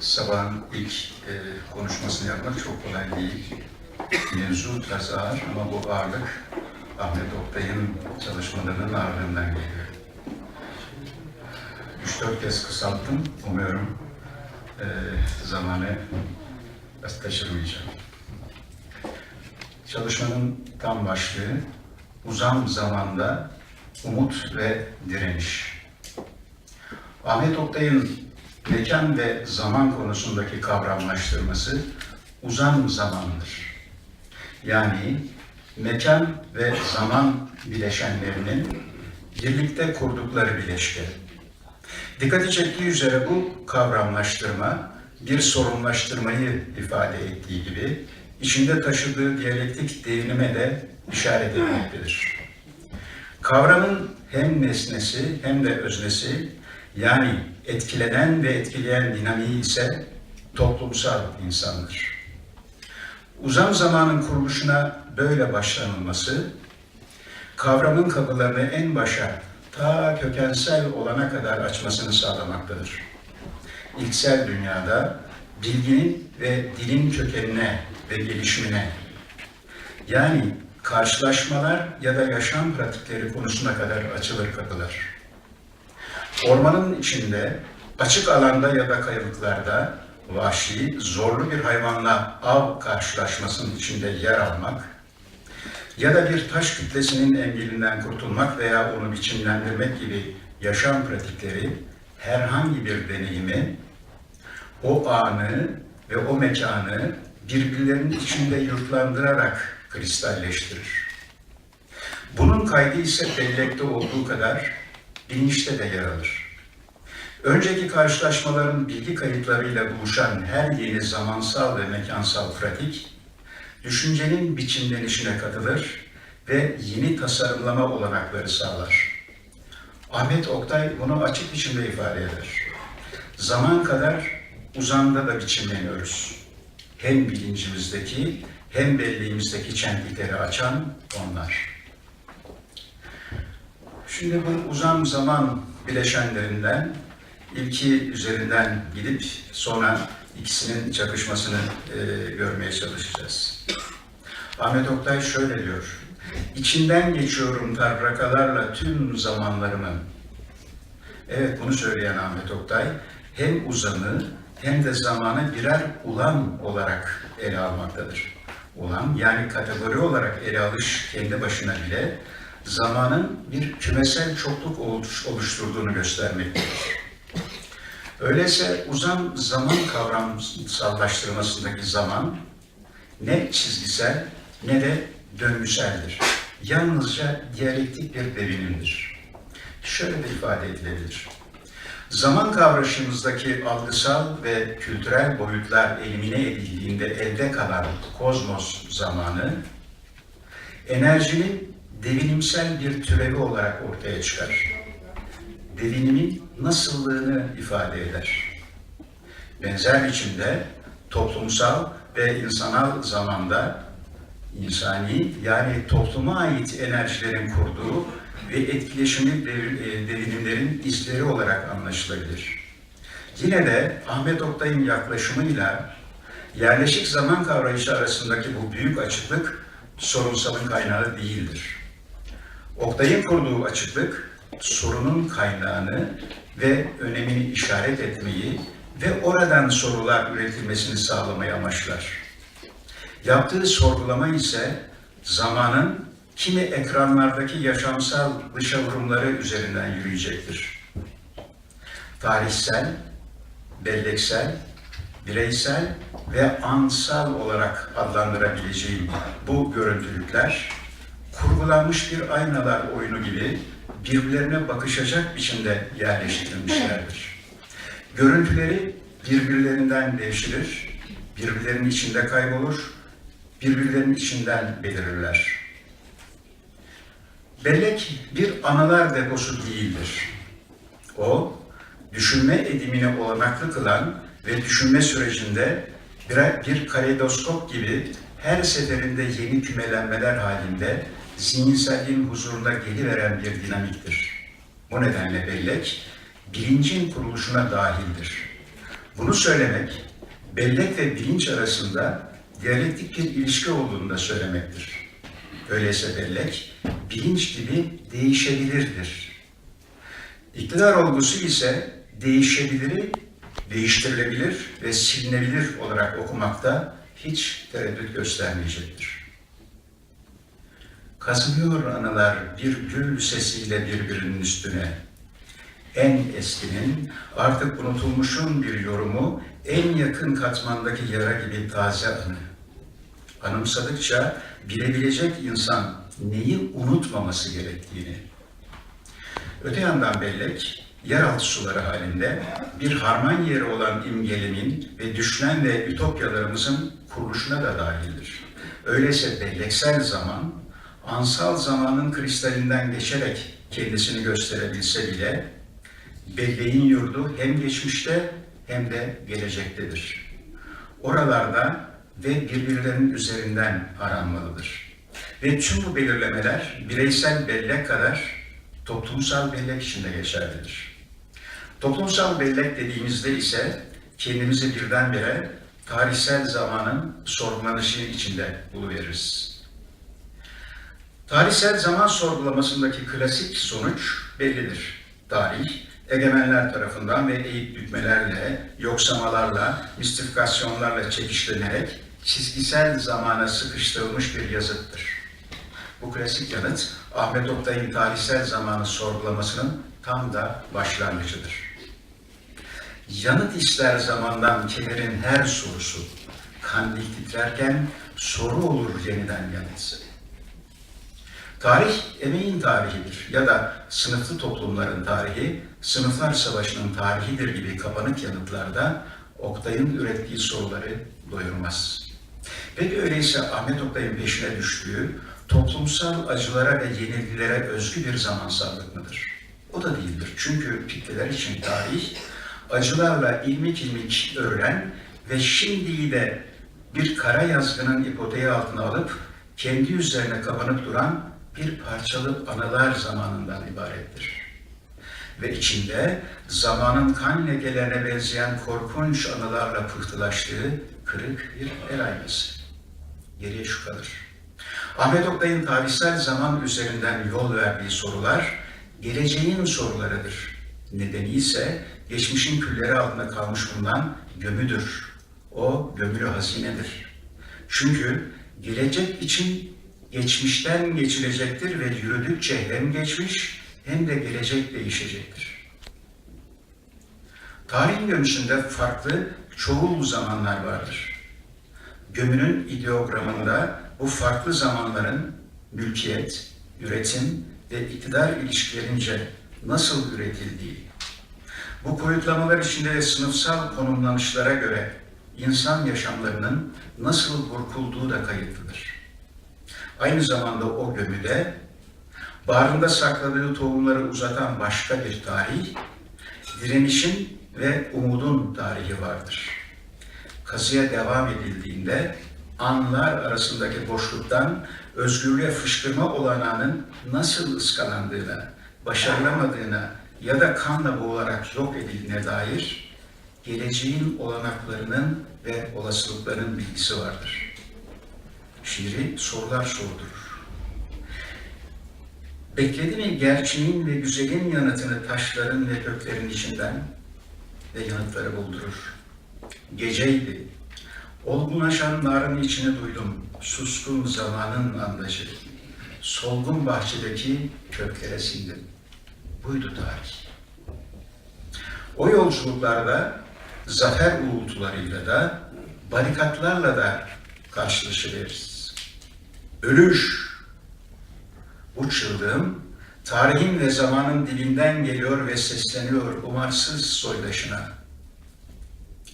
sabahın ilk e, konuşmasını yapmak çok kolay değil. Mevzu biraz ağır ama bu ağırlık Ahmet Oktay'ın çalışmalarının ağırlığından geliyor. Üç dört kez kısalttım. Umuyorum e, zamanı taşırmayacağım. Çalışmanın tam başlığı uzam zamanda umut ve direniş. Ahmet Oktay'ın mekan ve zaman konusundaki kavramlaştırması uzam zamandır. Yani mekan ve zaman bileşenlerinin birlikte kurdukları bileşke. Dikkati çektiği üzere bu kavramlaştırma bir sorunlaştırmayı ifade ettiği gibi içinde taşıdığı diyalektik devinime de işaret etmektedir. Kavramın hem nesnesi hem de öznesi yani etkilenen ve etkileyen dinamiği ise toplumsal insandır. Uzam zamanın kuruluşuna böyle başlanılması, kavramın kapılarını en başa, ta kökensel olana kadar açmasını sağlamaktadır. İlksel dünyada bilginin ve dilin kökenine ve gelişimine, yani karşılaşmalar ya da yaşam pratikleri konusuna kadar açılır kapılar. Ormanın içinde, açık alanda ya da kayalıklarda vahşi, zorlu bir hayvanla av karşılaşmasının içinde yer almak ya da bir taş kütlesinin engelinden kurtulmak veya onu biçimlendirmek gibi yaşam pratikleri herhangi bir deneyimi, o anı ve o mekanı birbirlerinin içinde yurtlandırarak kristalleştirir. Bunun kaydı ise bellekte olduğu kadar bilinçte de yer alır. Önceki karşılaşmaların bilgi kayıtlarıyla buluşan her yeni zamansal ve mekansal pratik, düşüncenin biçimlenişine katılır ve yeni tasarımlama olanakları sağlar. Ahmet Oktay bunu açık biçimde ifade eder. Zaman kadar uzamda da biçimleniyoruz. Hem bilincimizdeki hem belleğimizdeki çentlikleri açan onlar. Şimdi bu uzam zaman bileşenlerinden ilki üzerinden gidip sonra ikisinin çakışmasını e, görmeye çalışacağız. Ahmet Oktay şöyle diyor. İçinden geçiyorum tarrakalarla tüm zamanlarımın. Evet bunu söyleyen Ahmet Oktay hem uzamı hem de zamanı birer ulan olarak ele almaktadır. Ulan yani kategori olarak ele alış kendi başına bile zamanın bir kümesel çokluk oluş- oluşturduğunu göstermektedir. Öyleyse uzam zaman kavramsallaştırmasındaki zaman ne çizgisel ne de döngüseldir. Yalnızca diyalektik bir devinimdir. Şöyle de ifade edilebilir. Zaman kavrayışımızdaki algısal ve kültürel boyutlar elimine edildiğinde elde kalan kozmos zamanı, enerjinin devinimsel bir türevi olarak ortaya çıkar. Devinimin nasıllığını ifade eder. Benzer biçimde toplumsal ve insanal zamanda insani yani topluma ait enerjilerin kurduğu ve etkileşimli e, devinimlerin izleri olarak anlaşılabilir. Yine de Ahmet Oktay'ın yaklaşımıyla yerleşik zaman kavrayışı arasındaki bu büyük açıklık sorunsalın kaynağı değildir. Oktay'ın kurduğu açıklık sorunun kaynağını ve önemini işaret etmeyi ve oradan sorular üretilmesini sağlamayı amaçlar. Yaptığı sorgulama ise zamanın kimi ekranlardaki yaşamsal dışa vurumları üzerinden yürüyecektir. Tarihsel, belleksel, bireysel ve ansal olarak adlandırabileceğim bu görüntülükler kurgulanmış bir aynalar oyunu gibi birbirlerine bakışacak biçimde yerleştirilmişlerdir. Görüntüleri birbirlerinden devşirir, birbirlerinin içinde kaybolur, birbirlerinin içinden belirirler. Bellek bir anılar deposu değildir. O, düşünme edimini olanaklı kılan ve düşünme sürecinde bir, bir kaleidoskop gibi her seferinde yeni kümelenmeler halinde zihinselliğin huzurunda geliveren bir dinamiktir. Bu nedenle bellek bilincin kuruluşuna dahildir. Bunu söylemek bellek ve bilinç arasında diyalektik bir ilişki olduğunu da söylemektir. Öyleyse bellek, bilinç gibi değişebilirdir. İktidar olgusu ise değişebiliri, değiştirilebilir ve silinebilir olarak okumakta hiç tereddüt göstermeyecektir. Kazınıyor anılar bir gül sesiyle birbirinin üstüne. En eskinin, artık unutulmuşun bir yorumu, en yakın katmandaki yara gibi taze anı. Anımsadıkça bilebilecek insan neyi unutmaması gerektiğini. Öte yandan bellek, yeraltı suları halinde bir harman yeri olan imgelimin ve düşlen ve ütopyalarımızın kuruluşuna da dahildir. Öyleyse belleksel zaman, ansal zamanın kristalinden geçerek kendisini gösterebilse bile, belleğin yurdu hem geçmişte hem de gelecektedir. Oralarda ve birbirlerinin üzerinden aranmalıdır. Ve tüm bu belirlemeler bireysel bellek kadar toplumsal bellek içinde geçerlidir. Toplumsal bellek dediğimizde ise kendimizi birdenbire tarihsel zamanın sorgulanışı içinde buluveririz. Tarihsel zaman sorgulamasındaki klasik sonuç bellidir. Tarih, egemenler tarafından ve eğip bükmelerle, yoksamalarla, mistifikasyonlarla çekişlenerek çizgisel zamana sıkıştırılmış bir yazıttır. Bu klasik yanıt, Ahmet Oktay'ın tarihsel zamanı sorgulamasının tam da başlangıcıdır. Yanıt ister zamandan kemerin her sorusu, kandil titrerken soru olur yeniden yanıtsı. Tarih emeğin tarihidir ya da sınıflı toplumların tarihi, sınıflar savaşının tarihidir gibi kapanık yanıtlarda Oktay'ın ürettiği soruları doyurmaz. Peki öyleyse Ahmet Oktay'ın peşine düştüğü toplumsal acılara ve yenilgilere özgü bir zamansallık mıdır? O da değildir. Çünkü kitleler için tarih acılarla ilmik ilmik öğren ve şimdiyi de bir kara yazgının ipoteği altına alıp kendi üzerine kapanıp duran bir parçalı anılar zamanından ibarettir. Ve içinde zamanın kan lekelerine benzeyen korkunç anılarla pıhtılaştığı kırık bir el aynası. Geriye şu kalır. Ahmet Oktay'ın tarihsel zaman üzerinden yol verdiği sorular, geleceğin sorularıdır. Nedeni ise geçmişin külleri altında kalmış bulunan gömüdür. O gömülü hazinedir. Çünkü gelecek için geçmişten geçilecektir ve yürüdükçe hem geçmiş hem de gelecek değişecektir. Tarihin gömüşünde farklı çoğul zamanlar vardır. Gömünün ideogramında bu farklı zamanların mülkiyet, üretim ve iktidar ilişkilerince nasıl üretildiği, bu koyutlamalar içinde de sınıfsal konumlanışlara göre insan yaşamlarının nasıl burkulduğu da kayıtlıdır. Aynı zamanda o gömüde bağrında sakladığı tohumları uzatan başka bir tarih, direnişin ve umudun tarihi vardır. Kazıya devam edildiğinde anlar arasındaki boşluktan özgürlüğe fışkırma olanağının nasıl ıskalandığına, başarılamadığına ya da kanla boğularak yok edildiğine dair geleceğin olanaklarının ve olasılıklarının bilgisi vardır. Şiiri sorular sordurur. Bekledi mi gerçeğin ve güzelin yanıtını taşların ve göklerin içinden ve yanıtları buldurur. Geceydi, olgunlaşan narın içini duydum, suskun zamanın andacı. Solgun bahçedeki köklere sindim. Buydu tarih. O yolculuklarda zafer uğultularıyla da barikatlarla da karşılaşıveririz. Ölüş, bu çığlığım tarihin ve zamanın dilinden geliyor ve sesleniyor umarsız soydaşına.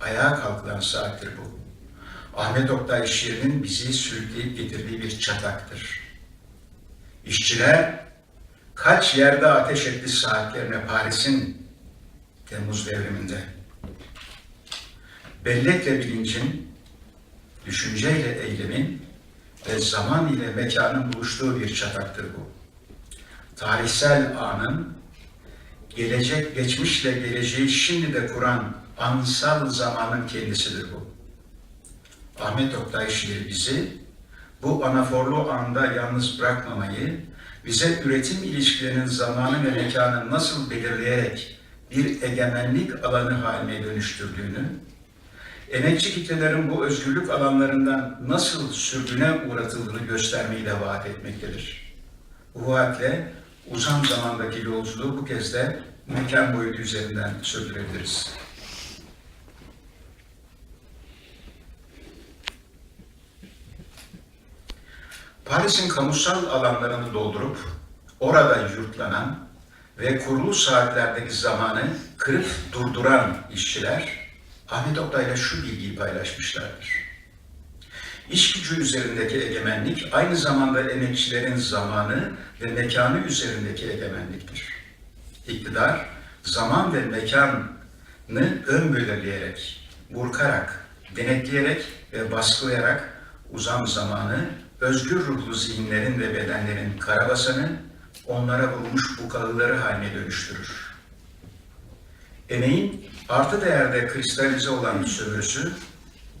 Ayağa kalkılan saattir bu. Ahmet Oktay şiirinin bizi sürükleyip getirdiği bir çataktır. İşçiler kaç yerde ateş etti saatlerine Paris'in Temmuz devriminde. Bellekle bilincin, düşünceyle eylemin ve zaman ile mekanın buluştuğu bir çataktır bu. Tarihsel anın, gelecek geçmişle geleceği şimdi de kuran ansal zamanın kendisidir bu. Ahmet Oktay şiiri bizi bu anaforlu anda yalnız bırakmamayı, bize üretim ilişkilerinin zamanı ve mekanı nasıl belirleyerek bir egemenlik alanı haline dönüştürdüğünü, emekçi kitlelerin bu özgürlük alanlarından nasıl sürgüne uğratıldığını göstermeyi vaat etmektedir. Bu vaatle uzun zamandaki yolculuğu bu kez de mekan boyutu üzerinden sürdürebiliriz. Paris'in kamusal alanlarını doldurup orada yurtlanan ve kurulu saatlerdeki zamanı kırıp durduran işçiler Ahmet Oktay'la şu bilgiyi paylaşmışlardır. İş gücü üzerindeki egemenlik aynı zamanda emekçilerin zamanı ve mekanı üzerindeki egemenliktir. İktidar, zaman ve mekanı ön belirleyerek, burkarak, denetleyerek ve baskılayarak uzam zamanı özgür ruhlu zihinlerin ve bedenlerin karabasanı, onlara vurmuş bukalıları haline dönüştürür. Emeğin artı değerde kristalize olan sömürüsü,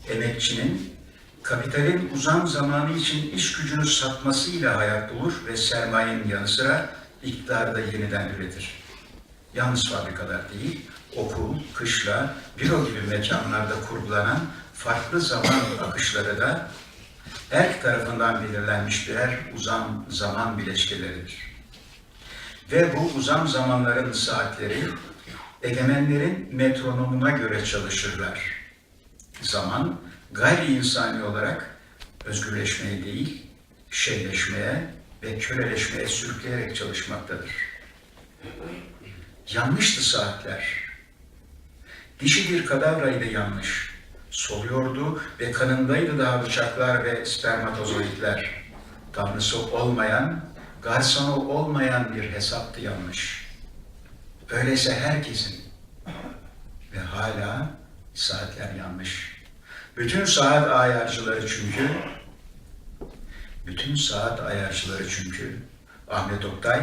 emekçinin kapitalin uzam zamanı için iş gücünü satmasıyla hayat bulur ve sermayenin yanı sıra iktidarı da yeniden üretir. Yalnız fabrikalar değil, okul, kışla, büro gibi mekanlarda kurgulanan farklı zaman akışları da her tarafından belirlenmiş birer uzam zaman bileşkeleridir. Ve bu uzam zamanların saatleri egemenlerin metronomuna göre çalışırlar. Zaman gayri insani olarak özgürleşmeye değil, şeyleşmeye ve köleleşmeye sürükleyerek çalışmaktadır. Yanlıştı saatler. Dişi bir kadavraydı yanlış. Soluyordu ve kanındaydı daha bıçaklar ve spermatozoidler. Tanrısı olmayan, garsonu olmayan bir hesaptı yanlış. Öyleyse herkesin ve hala saatler yanlış. Bütün saat ayarcıları çünkü, bütün saat ayarcıları çünkü Ahmet Oktay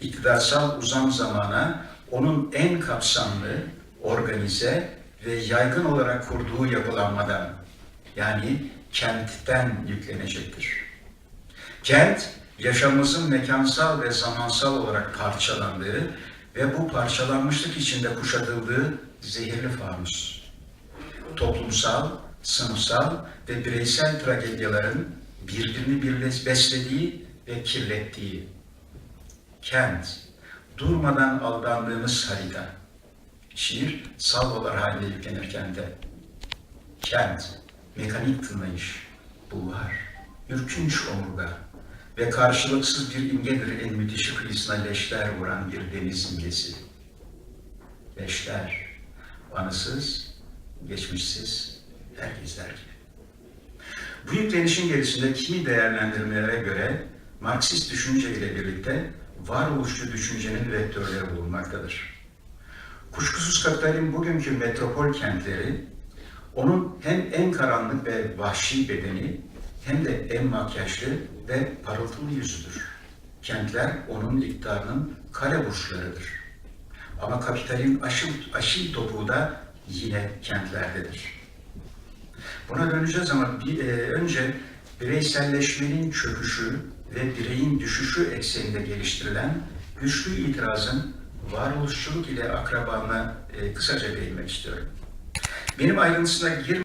iktidarsal uzam zamana onun en kapsamlı, organize ve yaygın olarak kurduğu yapılanmadan yani kentten yüklenecektir. Kent, yaşamımızın mekansal ve zamansal olarak parçalandığı ve bu parçalanmışlık içinde kuşatıldığı zehirli fanus. Toplumsal, sınıfsal ve bireysel tragedyaların birbirini birleş beslediği ve kirlettiği. Kent, durmadan aldandığımız harita. Şiir salvolar haline yüklenirken de. Kent, mekanik tınlayış, bulvar, ürkünç omurga ve karşılıksız bir imgedir en müthişi kıyısına leşler vuran bir deniz imgesi. Leşler, anısız, geçmişsiz, herkesler gibi. Bu yüklenişin gerisinde kimi değerlendirmelere göre Marksist düşünce ile birlikte varoluşçu düşüncenin vektörleri bulunmaktadır. Kuşkusuz kapitalin bugünkü metropol kentleri, onun hem en karanlık ve vahşi bedeni hem de en makyajlı ve parıltılı yüzüdür. Kentler onun iktidarının kale burçlarıdır. Ama kapitalin aşıl, aşil topuğu da yine kentlerdedir. Buna döneceğiz ama bir, e, önce bireyselleşmenin çöküşü ve bireyin düşüşü ekseninde geliştirilen güçlü itirazın varoluşçuluk ile akrabalığına e, kısaca değinmek istiyorum. Benim ayrıntısına girmeden